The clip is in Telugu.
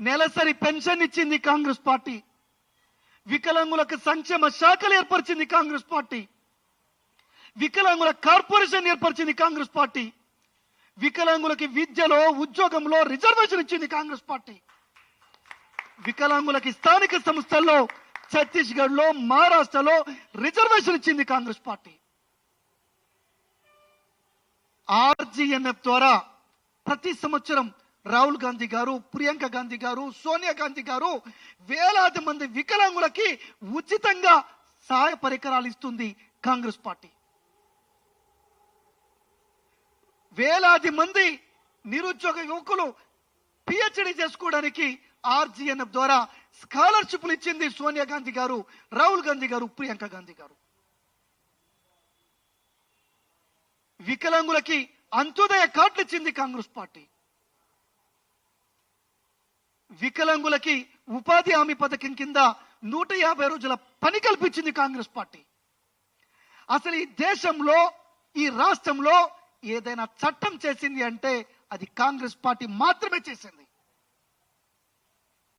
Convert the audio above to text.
నెలసరి పెన్షన్ ఇచ్చింది కాంగ్రెస్ పార్టీ. వికలాంగులకు సంక్షేమ శాఖలు ఏర్పరిచింది కాంగ్రెస్ పార్టీ. వికలాంగుల కార్పొరేషన్ ఏర్పరిచింది కాంగ్రెస్ పార్టీ. వికలాంగులకి విద్యలో ఉద్యోగంలో రిజర్వేషన్ ఇచ్చింది కాంగ్రెస్ పార్టీ. వికలాంగులకి స్థానిక సంస్థల్లో ఛత్తీస్గఢ్లో మహారాష్ట్రలో రిజర్వేషన్ ఇచ్చింది కాంగ్రెస్ పార్టీ. ఆర్జీఎన్ఎఫ్ ద్వారా ప్రతి సంవత్సరం రాహుల్ గాంధీ గారు ప్రియాంక గాంధీ గారు సోనియా గాంధీ గారు వేలాది మంది వికలాంగులకి ఉచితంగా సహాయ పరికరాలు ఇస్తుంది కాంగ్రెస్ పార్టీ. వేలాది మంది నిరుద్యోగ యువకులు పిహెచ్డి చేసుకోవడానికి ఆర్జీఎన్ఎఫ్ ద్వారా స్కాలర్షిప్లు ఇచ్చింది సోనియా గాంధీ గారు రాహుల్ గాంధీ గారు ప్రియాంక గాంధీ గారు. వికలాంగులకి అంత్యోదయ కార్డులు ఇచ్చింది కాంగ్రెస్ పార్టీ. వికలాంగులకి ఉపాధి హామీ పథకం కింద నూట యాభై రోజుల పని కల్పించింది కాంగ్రెస్ పార్టీ. అసలు ఈ దేశంలో ఈ రాష్ట్రంలో ఏదైనా చట్టం చేసింది అంటే అది కాంగ్రెస్ పార్టీ మాత్రమే చేసింది.